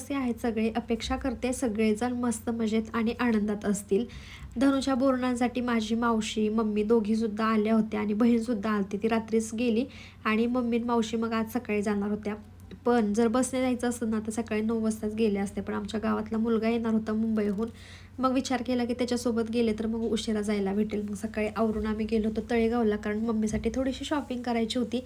कसे आहेत सगळे अपेक्षा करते सगळेजण मस्त मजेत आणि आनंदात असतील. धनुच्या बोरणांसाठी माझी मावशी मम्मी दोघीसुद्धा आल्या होत्या आणि बहीणसुद्धा आलती. ती रात्रीच गेली आणि मम्मी मावशी मग आज सकाळी जाणार होत्या. पण जर बसने जायचं असतं ना तर सकाळी नऊ वाजताच गेले असते. पण आमच्या गावातला मुलगा येणार होता मुंबईहून. मग विचार केला की त्याच्यासोबत गेले तर मग उशिरा जायला भेटेल. मग सकाळी आवरून आम्ही गेलो होतो तळेगावला कारण मम्मीसाठी थोडीशी शॉपिंग करायची होती.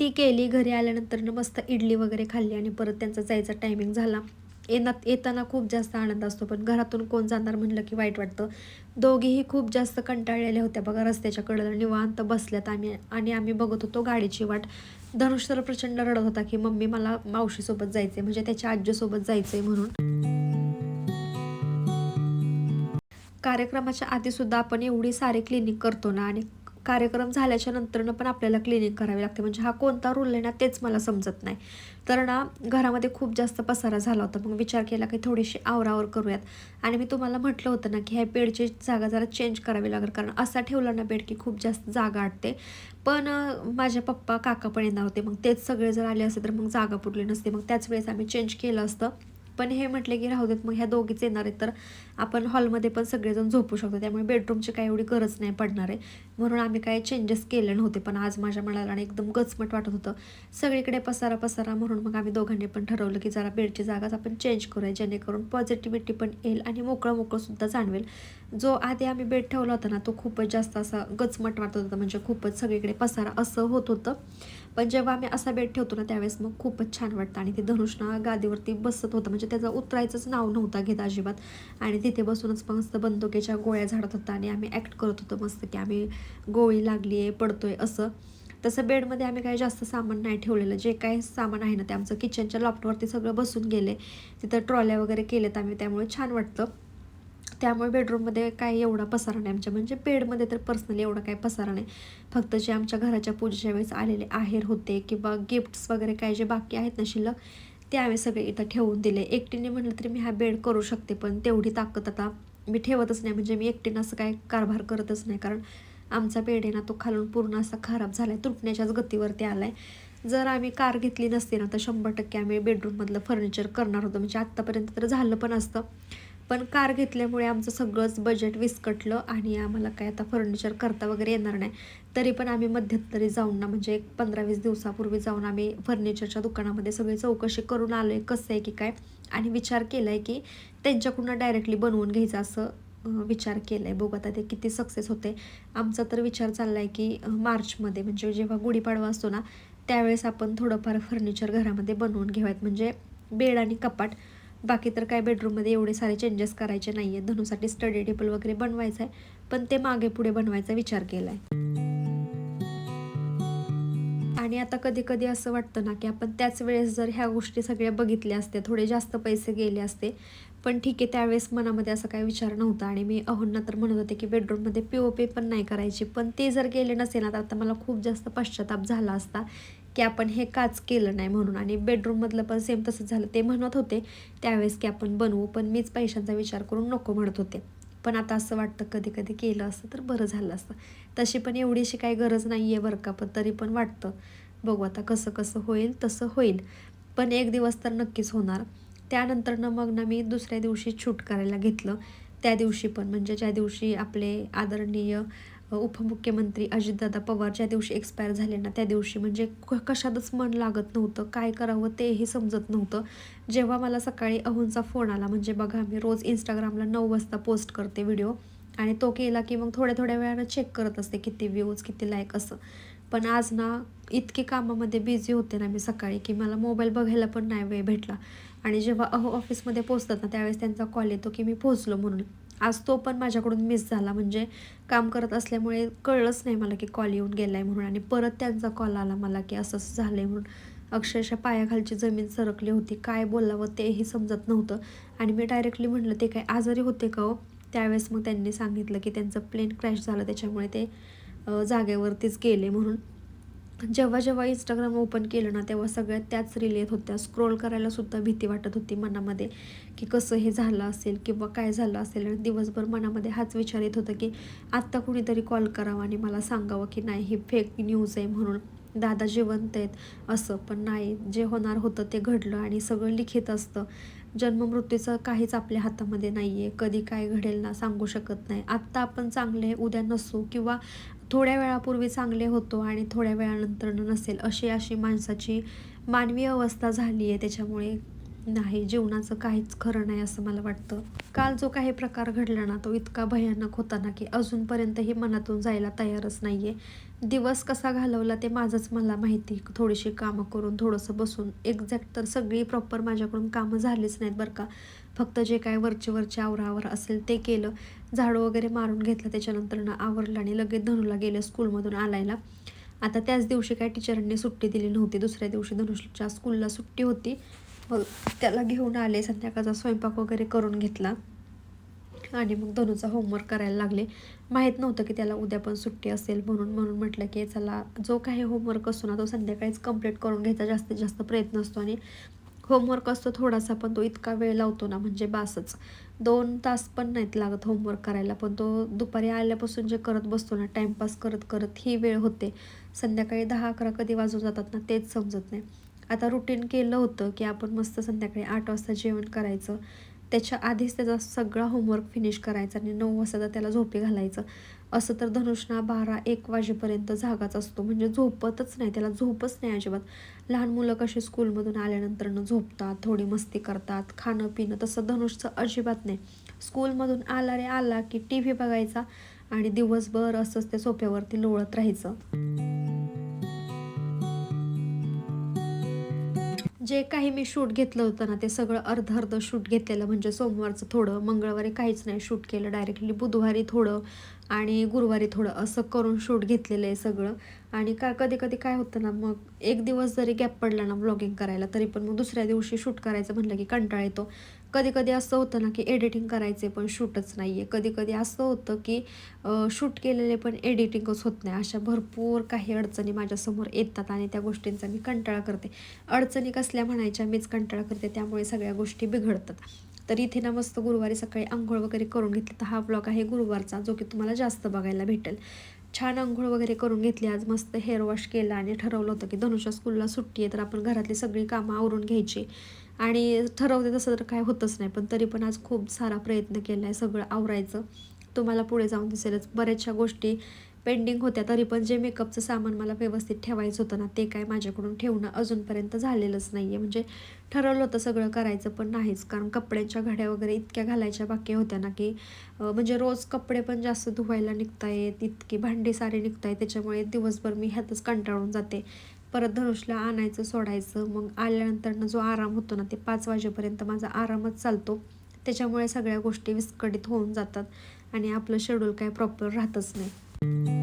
ती केली घरी आल्यानंतर मस्त इडली वगैरे खाल्ली आणि परत त्यांचा जायचा टायमिंग झाला. येणार येताना खूप जास्त आनंद असतो पण घरातून कोण जाणार म्हणलं की वाईट वाटतं. दोघीही खूप जास्त कंटाळलेल्या होत्या बघा रस्त्याच्या कडेला. निवांत बसल्यात आम्ही आणि आम्ही बघत होतो गाडीची वाट. धनुष तर प्रचंड रडत होता की मम्मी मला मावशीसोबत जायचे म्हणजे त्याच्या आजीसोबत जायचंय म्हणून. कार्यक्रमाच्या आधीसुद्धा आपण एवढी सारे क्लिनिक करतो ना आणि कार्यक्रम झाल्याच्या नंतरनं पण आपल्याला क्लिनिक करावी लागते. म्हणजे हा कोणता रूल आहे ना तेच मला समजत नाही. तर ना घरामध्ये खूप जास्त पसारा झाला होता. मग विचार केला की थोडीशी आवरावर करूयात. आणि मी तुम्हाला म्हटलं होतं ना की ह्या बेडची जागा जरा चेंज करावी लागेल. कारण असा ठेवला ना बेड की खूप जास्त जागा आटते. पण माझ्या पप्पा काका पण येणार होते. मग तेच सगळे जर आले असते तर मग जागा पुरली नसते. मग त्याच वेळेस आम्ही चेंज केलं असतं. पण हे म्हटले की राहू देत मग ह्या दोघीच येणार आहेत. तर आपण हॉलमध्ये पण सगळेजण झोपू शकतो. त्यामुळे बेडरूमची काय एवढी गरज नाही पडणार आहे. म्हणून आम्ही काय चेंजेस केले नव्हते पण आज माझ्या मनाला आणि एकदम गचमट वाटत होतं. सगळीकडे पसारा पसारा म्हणून मग आम्ही दोघांनी पण ठरवलं की जरा बेडची जागाच आपण चेंज करूया जेणेकरून पॉझिटिव्हिटी पण येईल आणि मोकळं मोकळंसुद्धा जाणवेल. जो आधी आम्ही बेड ठेवला होता ना तो खूपच जास्त असा गचमट वाटत होता. म्हणजे खूपच सगळीकडे पसारा असं होत होतं. पण जेव्हा आम्ही असा बेड ठेवतो ना त्यावेळेस मग खूपच छान वाटतं. आणि ते धनुषना गादीवरती बसत होतं. म्हणजे त्याचं उतरायचंच नाव नव्हता घेत अजिबात. आणि तिथे बसूनच मस्त बंदुकीच्या गोळ्या झाडत होता आणि आम्ही ॲक्ट करत होतो मस्त की आम्ही गोळी लागली आहे पडतोय असं. तसं बेडमध्ये आम्ही काही जास्त सामान नाही ठेवलेलं. जे काही सामान आहे ना ते आमचं किचनच्या लॉफ्टवरती सगळं बसून गेले. तिथं ट्रॉल्या वगैरे केलेत आम्ही. त्यामुळे छान वाटतं. त्यामुळे बेडरूममध्ये काही एवढा पसारा नाही आमच्या. म्हणजे बेडमध्ये तर पर्सनली एवढा काही पसारा नाही. फक्त जे आमच्या घराच्या पूजेच्या वेळेस आलेले आहेर होते किंवा गिफ्ट्स वगैरे काय जे बाकी आहेत ना शिल्लक ते आम्ही सगळे इथं ठेवून दिले. एकटीने म्हटलं तरी मी हा बेड करू शकते पण तेवढी ताकद आता मी ठेवतच नाही. म्हणजे मी एकटीनं असं काय कारभार करतच नाही. कारण आमचा बेड आहे ना तो खालून पूर्ण असा खराब झाला आहे तुटण्याच्याच गतीवरती आला आहे जर आम्ही कार घेतली नसती ना तर शंभर टक्के आम्ही बेडरूममधलं फर्निचर करणार होतो. म्हणजे आत्तापर्यंत तर झालं पण असतं. पण कार घेतल्यामुळे आमचं सगळंच बजेट विस्कटलं आणि आम्हाला काय आता फर्निचर करता वगैरे येणार नाही. तरी पण आम्ही मध्यंतरी जाऊन ना म्हणजे एक पंधरा वीस दिवसापूर्वी जाऊन आम्ही फर्निचरच्या दुकानामध्ये सगळी चौकशी करून आलो आहे कसं आहे की काय. आणि विचार केला आहे की त्यांच्याकडून डायरेक्टली बनवून घ्यायचं असं विचार केला आहे बघू आता ते किती सक्सेस होते आमचा तर विचार चालला आहे की मार्चमध्ये म्हणजे जेव्हा गुढीपाडवा असतो ना त्यावेळेस आपण थोडंफार फर्निचर घरामध्ये बनवून घेऊयात. म्हणजे बेड आणि कपाट बाकी तर काय बेडरूममध्ये एवढे सारे चेंजेस करायचे नाही आहेत धनुसाठी स्टडी टेबल वगैरे बनवायचं आहे पण ते मागे पुढे बनवायचा विचार केला आहे आणि आता कधी कधी असं वाटतं ना की आपण त्याच वेळेस जर ह्या गोष्टी सगळ्या बघितल्या असत्या थोडे जास्त पैसे गेले असते पण ठीक आहे त्यावेळेस मनामध्ये असा काही विचार नव्हता. आणि मी अहोंना तर म्हणत होते की बेडरूममध्ये पी ओ पी पण नाही करायची. पण ते जर गेले नसेल ना तर आता मला खूप जास्त पश्चाताप झाला असता. की आपण हे काच केलं नाही म्हणून. आणि बेडरूममधलं पण सेम तसंच झालं. ते म्हणत होते त्यावेळेस की आपण बनवू पण मीच पैशांचा विचार करून नको म्हणत होते. पण आता असं वाटतं कधी कधी केलं असतं तर बरं झालं असतं. तशी पण एवढीशी काही गरज नाही आहे बरं का पण तरी पण वाटतं. बघू आता कसं कसं होईल तसं होईल. पण एक दिवस तर नक्कीच होणार. त्यानंतरनं मग ना मी दुसऱ्या दिवशी शूट करायला घेतलं. त्या दिवशी पण म्हणजे ज्या दिवशी आपले आदरणीय उपमुख्यमंत्री अजितदादा पवार ज्या दिवशी एक्सपायर झाले ना त्या दिवशी. म्हणजे क- कशातच मन लागत नव्हतं. काय करावं तेही समजत नव्हतं. जेव्हा मला सकाळी अहुंचा फोन आला म्हणजे बघा मी रोज इंस्टाग्रामला नऊ वाजता पोस्ट करते व्हिडिओ आणि तो केला की मग थोड्या थोड्या वेळानं चेक करत असते किती व्ह्यूज किती लाईक असं. पण आज ना इतकी कामामध्ये बिझी होते ना मी सकाळी की मला मोबाईल बघायला पण नाही वेळ भेटला. आणि जेव्हा अहो ऑफिसमध्ये पोचतात ना त्यावेळेस त्यांचा कॉल येतो की मी पोचलो म्हणून. आज तो पण माझ्याकडून मिस झाला. म्हणजे काम करत असल्यामुळे कळलंच नाही मला की कॉल येऊन गेला आहे म्हणून आणि परत त्यांचा कॉल आला मला की असं असं झालं आहे म्हणून. अक्षरशः पायाखालची जमीन सरकली होती. काय बोलावं तेही समजत नव्हतं. आणि मी डायरेक्टली म्हटलं ते काय आजारी होते का हो? त्यावेळेस मग त्यांनी सांगितलं की त्यांचं प्लेन क्रॅश झालं त्याच्यामुळे ते जागेवरतीच गेले म्हणून. जेव्हा जेव्हा इंस्टाग्राम ओपन केलं ना तेव्हा सगळ्यात त्याच रील येत होत्या. स्क्रोल करायलासुद्धा भीती वाटत होती मनामध्ये की कसं हे झालं असेल किंवा काय झालं असेल. आणि दिवसभर मनामध्ये हाच विचार येत होता की आत्ता कुणीतरी कॉल करावा आणि मला सांगावं की नाही ही फेक न्यूज आहे म्हणून. दादा जिवंत आहेत असं. पण नाही जे होणार होतं ते घडलं आणि सगळं लिखित असतं. जन्ममृत्यूचं काहीच आपल्या हातामध्ये नाही आहे कधी काय घडेल ना सांगू शकत नाही. आत्ता आपण चांगले उद्या नसू किंवा थोड्या वेळापूर्वी चांगले होतो आणि थोड्या वेळानंतर नसेल अशी अशी माणसाची मानवी अवस्था झाली आहे त्याच्यामुळे नाही जीवनाचं काहीच खरं नाही असं मला वाटतं. काल जो काही प्रकार घडला ना तो इतका भयानक होता ना की अजूनपर्यंतही मनातून जायला तयारच नाही आहे दिवस कसा घालवला ते माझंच मला माहिती. थोडीशी कामं करून थोडंसं बसून एक्झॅक्ट तर सगळी प्रॉपर माझ्याकडून कामं झालीच नाहीत बरं का. फक्त जे काय वरचे वरचे आवरावर असेल ते केलं. झाडू वगैरे मारून घेतलं त्याच्यानंतर ना आवरलं आणि लगेच धनुला गेलं स्कूलमधून आलायला. आता त्याच दिवशी काय टीचरांनी सुट्टी दिली नव्हती. दुसऱ्या दिवशी धनुषच्या स्कूलला सुट्टी होती. मग त्याला घेऊन आले संध्याकाळचा स्वयंपाक वगैरे करून घेतला. आणि मग धनुचा होमवर्क करायला लागले. माहीत नव्हतं की त्याला उद्या पण सुट्टी असेल म्हणून म्हणून म्हटलं की चला जो काही होमवर्क असतो ना तो संध्याकाळीच कंप्लीट करून घ्यायचा. जास्तीत जास्त प्रयत्न असतो आणि होमवर्क असतो थोडासा पण तो इतका वेळ लावतो ना म्हणजे बासच. दोन तास पण नाहीत लागत होमवर्क करायला पण तो दुपारी आल्यापासून जे करत बसतो ना टाईमपास करत करत ही वेळ होते. संध्याकाळी दहा अकरा कधी वाजून जातात ना तेच समजत नाही. आता रुटीन केलं होतं की आपण मस्त संध्याकाळी आठ वाजता जेवण करायचं. त्याच्या आधीच त्याचा सगळा होमवर्क फिनिश करायचा आणि नऊ वाजता त्याला झोपी घालायचं. असं तर धनुषना बारा एक वाजेपर्यंत जागाच असतो. म्हणजे झोपतच नाही. त्याला झोपच नाही अजिबात. लहान मुलं कशी स्कूलमधून आल्यानंतरनं झोपतात थोडी मस्ती करतात खाणं पिणं तसं धनुषचं अजिबात नाही. स्कूलमधून आला रे आला की टी व्ही बघायचा आणि दिवसभर असंच ते सोप्यावरती लोळत राहायचं. जे काही मी शूट घेतलं होतं ना ते सगळं अर्ध अर्ध शूट घेतलेलं. म्हणजे सोमवारचं थोडं मंगळवारी काहीच नाही शूट केलं. डायरेक्टली बुधवारी थोडं आणि गुरुवारी थोडं असं करून शूट घेतलेलं आहे सगळं. आणि का कधी कधी काय होतं ना मग एक दिवस जरी गॅप पडला ना ब्लॉगिंग करायला तरी पण मग दुसऱ्या दिवशी शूट करायचं म्हटलं की कंटाळा येतो. कधी कधी असं होतं ना की एडिटिंग करायचे पण शूटच नाही आहे कधी कधी असं होतं की शूट केलेले पण एडिटिंगच होत नाही. अशा भरपूर काही अडचणी माझ्यासमोर येतात आणि त्या गोष्टींचा मी कंटाळा करते. अडचणी कसल्या म्हणायच्या मीच कंटाळा करते त्यामुळे सगळ्या गोष्टी बिघडतात. तर इथे ना मस्त गुरुवारी सकाळी आंघोळ वगैरे करून घेतली. तर हा ब्लॉग आहे गुरुवारचा जो की तुम्हाला जास्त बघायला भेटेल. छान आंघोळ वगैरे करून घेतली. आज मस्त हेअर वॉश केला आणि ठरवलं होतं की धनुषा स्कूलला सुट्टी आहे तर आपण घरातली सगळी कामं आवरून घ्यायची. आणि ठरवते तसं तर काय होतच नाही पण तरी पण आज खूप सारा प्रयत्न केला आहे सगळं आवरायचं. तुम्हाला पुढे जाऊन दिसेलच. बऱ्याचशा गोष्टी पेंडिंग होत्या तरी पण जे मेकअपचं सामान मला व्यवस्थित ठेवायचं होतं ना ते काय माझ्याकडून ठेवणं अजूनपर्यंत झालेलंच नाही आहे म्हणजे ठरवलं होतं सगळं करायचं पण नाहीच. कारण कपड्यांच्या घड्या वगैरे इतक्या घालायच्या बाकी होत्या ना की म्हणजे रोज कपडे पण जास्त धुवायला निघतायत इतकी भांडी सारे निघत आहेत त्याच्यामुळे दिवसभर मी ह्यातच कंटाळून जाते. परत धनुषला आणायचं सोडायचं. मग आल्यानंतरनं जो आराम होतो ना ते पाच वाजेपर्यंत माझा आरामच चालतो. त्याच्यामुळे सगळ्या गोष्टी विस्कळीत होऊन जातात आणि आपलं शेड्यूल काय प्रॉपर राहतच नाही.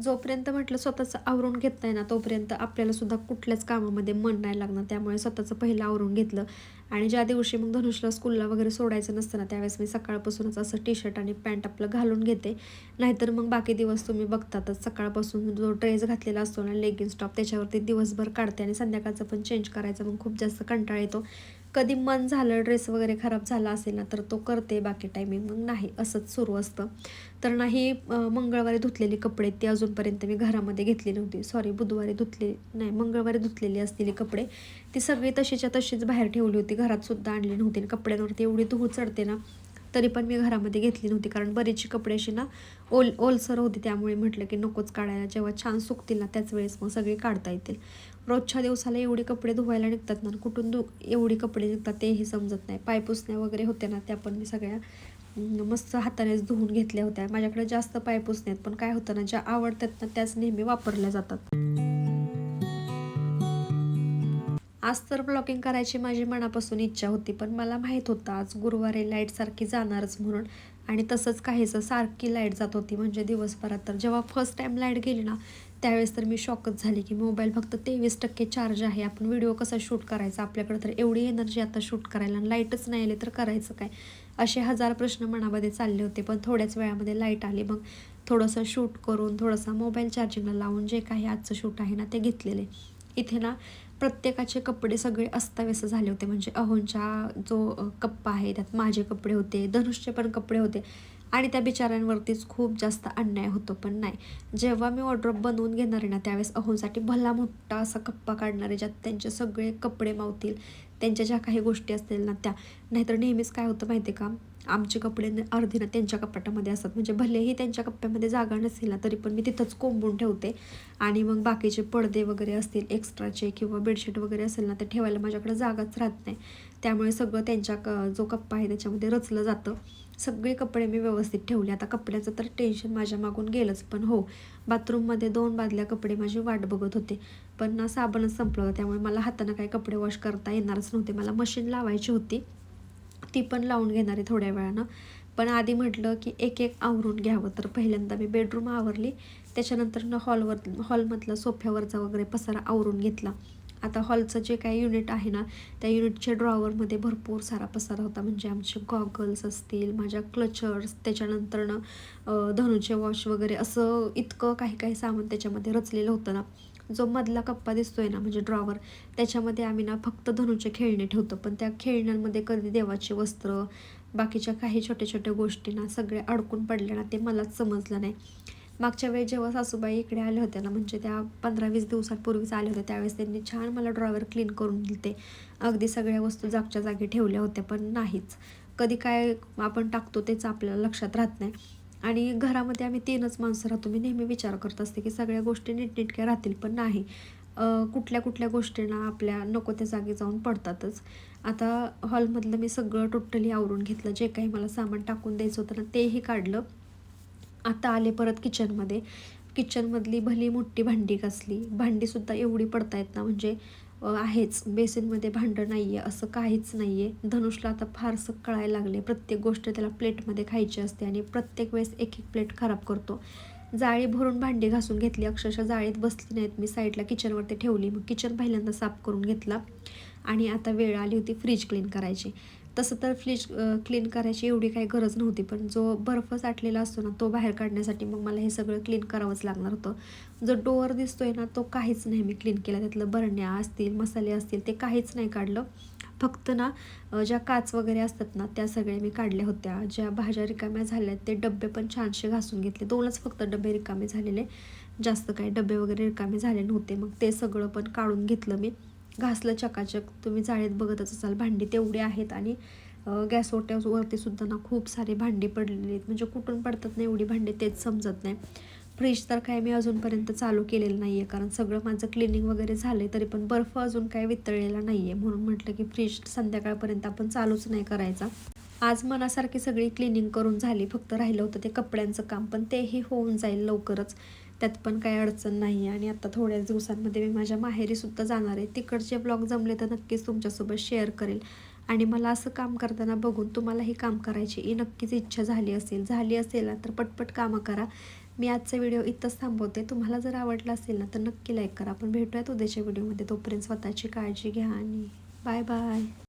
जोपर्यंत म्हटलं स्वतःचं आवरून घेत नाही ना तोपर्यंत आपल्याला सुद्धा कुठल्याच कामामध्ये मन नाही लागणार. त्यामुळे स्वतःचं पहिलं आवरून घेतलं. आणि ज्या दिवशी मग धनुषला स्कूलला वगैरे सोडायचं नसतं ना त्यावेळेस मी सकाळपासूनच असं टी शर्ट आणि पॅन्ट आपलं घालून घेते. नाहीतर मग बाकी दिवस तुम्ही बघतातच. सकाळपासून जो ड्रेस घातलेला असतो ना लेगिन्स टॉप त्याच्यावरती दिवसभर काढते आणि संध्याकाळचं पण चेंज करायचं. मग खूप जास्त कंटाळा येतो. कधी मन झालं ड्रेस वगैरे खराब झाला असेल ना तर तो करते बाकी टायमिंग मग नाही असंच सुरू असतं. तर नाही मंगळवारी धुतलेले कपडे ती अजूनपर्यंत मी घरामध्ये घेतले नव्हती सॉरी बुधवारी धुतले नाही मंगळवारी धुतलेली असलेले कपडे ती सगळी तशीच्या तशीच बाहेर ठेवली होती. घरातसुद्धा आणली नव्हती कपड्यांवरती एवढी धूळ चढते ना तरी पण मी घरामध्ये घेतली नव्हती. कारण बरीचशी कपडे अशी ना ओल ओलसर होती. त्यामुळे म्हटलं की नकोच काढायला. जेव्हा छान सुकतील ना त्याच वेळेस मग सगळे काढता येतील. रोजच्या दिवसाला एवढे कपडे धुवायला निघतात ना कुठून धु एवढे कपडे निघतात तेही समजत नाही. पाय पुसण्या वगैरे होत्या ना त्या पण मी सगळ्या मस्त हातानेच धुवून घेतल्या होत्या. माझ्याकडे जास्त पाय पुसण्यात पण काय होतं ना ज्या आवडतात ना त्याच नेहमी वापरल्या जातात. आज तर ब्लॉगिंग करायची माझी मनापासून इच्छा होती पण मला माहीत होतं आज गुरुवारी लाइट सारखी जाणारच म्हणून. आणि तसंच काहीचं सारखी लाइट जात होती म्हणजे दिवसभरात. तर जेव्हा फर्स्ट टाईम लाइट गेली ना त्यावेळेस तर मी शॉकच झाले की मोबाईल फक्त तेवीस टक्के चार्ज आहे. आपण व्हिडिओ कसा शूट करायचा? आपल्याकडे तर एवढी एनर्जी आता शूट करायला लाईटच नाही आली तर करायचं काय? असे हजार प्रश्न मनामध्ये चालले होते पण थोड्याच वेळामध्ये लाइट आली. मग थोडंसं शूट करून थोडंसं मोबाईल चार्जिंगला लावून जे काही आजचं शूट आहे ना ते घेतलेले. इथे ना प्रत्येकाचे कपडे सगळे अस्ताव्यस्त झाले होते. म्हणजे अहोंच्या जो कप्पा आहे त्यात माझे कपडे होते धनुषचे पण कपडे होते. आणि त्या बिचाऱ्यांवरतीच खूप जास्त अन्याय होतो पण नाही. जेव्हा मी वॉर्ड्रॉप बनवून घेणार आहे ना त्यावेळेस अहोंसाठी भला मोठा असा कप्पा काढणार आहे ज्यात त्यांचे सगळे कपडे मावतील त्यांच्या ज्या काही गोष्टी असतील ना त्या. नाहीतर नेहमीच काय होतं माहिती आहे का? आमचे कपडे न- अर्धे ना त्यांच्या कपाटामध्ये असतात. म्हणजे भलेही त्यांच्या कप्प्यामध्ये जागा नसेल ना तरी पण मी तिथंच कोंबून ठेवते. आणि मग बाकीचे पडदे वगैरे असतील एक्स्ट्राचे किंवा बेडशीट वगैरे असेल ना ते ठेवायला माझ्याकडे जागाच राहत नाही. त्यामुळे सगळं त्यांच्या क जो कप्पा आहे त्याच्यामध्ये रचलं जातं. सगळे कपडे मी व्यवस्थित ठेवले. आता कपड्याचं तर टेन्शन माझ्या मागून गेलंच पण हो बाथरूममध्ये दोन बादल्या कपडे माझी वाट बघत होते. पण ना साबणच संपलं होतं त्यामुळे मला हातानं काही कपडे वॉश करता येणारच नव्हते. मला मशीन लावायची होती. ती पण लावून घेणार आहे थोड्या वेळानं. पण आधी म्हटलं की एक एक आवरून घ्यावं. तर पहिल्यांदा मी बेडरूम आवरली. त्याच्यानंतर ना हॉलवर हॉलमधला सोफ्यावरचा वगैरे पसारा आवरून घेतला. आता हॉलचं जे काही युनिट आहे ना त्या युनिटच्या ड्रॉवरमध्ये भरपूर सारा पसारा होता. म्हणजे आमचे गॉगल्स असतील माझ्या क्लचर्स त्याच्यानंतरनं धनुचे वॉश वगैरे असं इतकं काही काही सामान त्याच्यामध्ये रचलेलं होतं ना. जो मधला कप्पा दिसतोय ना म्हणजे ड्रॉवर त्याच्यामध्ये आम्ही ना फक्त धनुचे खेळणे ठेवतो. पण त्या खेळण्यांमध्ये कधी देवाचे वस्त्र बाकीच्या काही छोट्या छोट्या गोष्टी ना सगळे अडकून पडल्या ना ते मलाच समजलं नाही. मागच्या वेळी जेव्हा सासूबाई इकडे आल्या होत्या ना म्हणजे त्या पंधरा वीस दिवसांपूर्वीच आल्या होत्या त्यावेळेस त्यांनी छान मला ड्रॉवर क्लीन करून दिले अगदी सगळ्या वस्तू जागच्या जागी ठेवल्या होत्या पण नाहीच. कधी काय आपण टाकतो तेच आपल्याला लक्षात राहत नाही. आणि घरामध्ये आम्ही तीनच माणसं राहतो. मी नेहमी विचार करत असते की सगळ्या गोष्टी नीटनेटक्या राहतील पण नाही. कुठल्या कुठल्या गोष्टींना आपल्या नको त्या जागी जाऊन पडतातच. आता हॉलमधलं मी सगळं टोटली आवरून घेतलं. जे काही मला सामान टाकून द्यायचं होतं ना तेही काढलं. आता आले परत किचनमध्ये. किचनमधली भली मोठी भांडी घासली. भांडीसुद्धा एवढी पडतायत ना म्हणजे आहेच. बेसिनमध्ये भांडं नाही आहे असं काहीच नाही आहे धनुषला आता फारसं कळायला लागले प्रत्येक गोष्ट त्याला प्लेटमध्ये खायची असते आणि प्रत्येक वेळेस एक एक प्लेट खराब करतो. जाळी भरून भांडी घासून घेतली. अक्षरशः जाळीत बसली नाहीत. मी साईडला किचनवरती ठेवली. मग किचन पहिल्यांदा साफ करून घेतला. आणि आता वेळ आली होती फ्रीज क्लीन करायची. तसं तर फ्रीज क्लीन करायची एवढी काही गरज नव्हती पण जो बर्फ साठलेला असतो ना तो बाहेर काढण्यासाठी मग मला हे सगळं क्लीन करावंच लागणार होतं. जो डोअर दिसतोय ना तो काहीच नाही मी क्लीन केला. त्यातलं बरण्या असतील मसाले असतील ते काहीच नाही काढलं. फक्त ना ज्या काच वगैरे असतात ना त्या सगळ्या मी काढल्या होत्या. ज्या भाज्या रिकाम्या झाल्या ते डबे पण छानसे घासून घेतले. दोनच फक्त डबे रिकामे झालेले. जास्त काही डबे वगैरे रिकामे झाले नव्हते. मग ते सगळं पण काढून घेतलं मी. घासलं चकाचक तुम्ही जाळीत बघतच असाल भांडी तेवढी आहेत आणि अ, गॅस ओट्यावरती सुद्धा ना खूप सारे भांडी पडलेले आहेत. म्हणजे कुठून पडतात नाही एवढी भांडी तेच समजत नाही. फ्रीज तर काय मी अजूनपर्यंत चालू केलेलं नाही आहे कारण सगळं माझं क्लिनिंग वगैरे झालं आहे तरी पण बर्फ अजून काय वितळलेला नाही आहे म्हणून म्हटलं की फ्रीज संध्याकाळपर्यंत आपण चालूच नाही करायचा. आज मनासारखी सगळी क्लिनिंग करून झाली फक्त राहिलं होतं ते कपड्यांचं काम पण तेही होऊन जाईल लवकरच. त्यात पण काही अडचण नाही आहे आणि आता थोड्याच दिवसांमध्ये मी माझ्या माहेरीसुद्धा जाणार आहे. तिकडचे ब्लॉग जमले तर नक्कीच तुमच्यासोबत शेअर करेल. आणि मला असं काम करताना बघून तुम्हालाही काम करायची ही नक्कीच इच्छा झाली असेल. झाली असेल ना तर पटपट कामं करा. मी आजचा व्हिडिओ इथंच थांबवते. तुम्हाला जर आवडला असेल ना तर नक्की लाईक करा. आपण भेटूयात उद्याच्या व्हिडिओमध्ये तोपर्यंत स्वतःची काळजी घ्या आणि बाय बाय